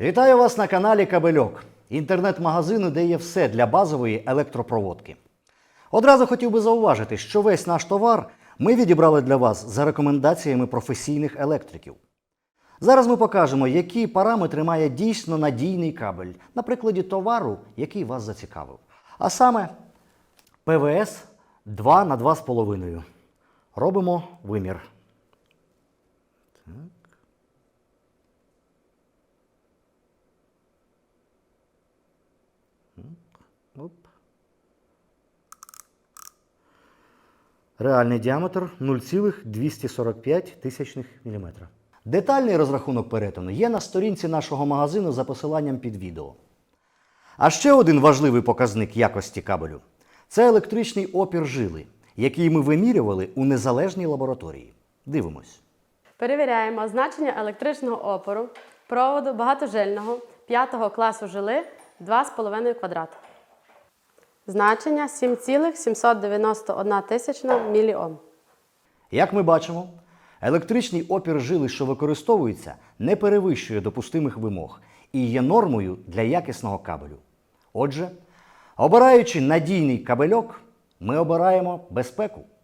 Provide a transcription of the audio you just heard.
Вітаю вас на каналі Кабельок, інтернет-магазину, де є все для базової електропроводки. Одразу хотів би зауважити, що весь наш товар ми відібрали для вас за рекомендаціями професійних електриків. Зараз ми покажемо, які параметри має дійсно надійний кабель на прикладі товару, який вас зацікавив. А саме ПВС 2 на 2,5. Робимо вимір. Оп. Реальний діаметр 0,245 тисячних мм. Детальний розрахунок перетину є на сторінці нашого магазину за посиланням під відео. А ще один важливий показник якості кабелю це електричний опір жили, який ми вимірювали у незалежній лабораторії. Дивимось. Перевіряємо значення електричного опору проводу багатожильного 5 класу жили 2,5 квадрат. Значення 7,791 тисячна міліом. Як ми бачимо, електричний опір жили, що використовується, не перевищує допустимих вимог і є нормою для якісного кабелю. Отже, обираючи надійний кабельок, ми обираємо безпеку.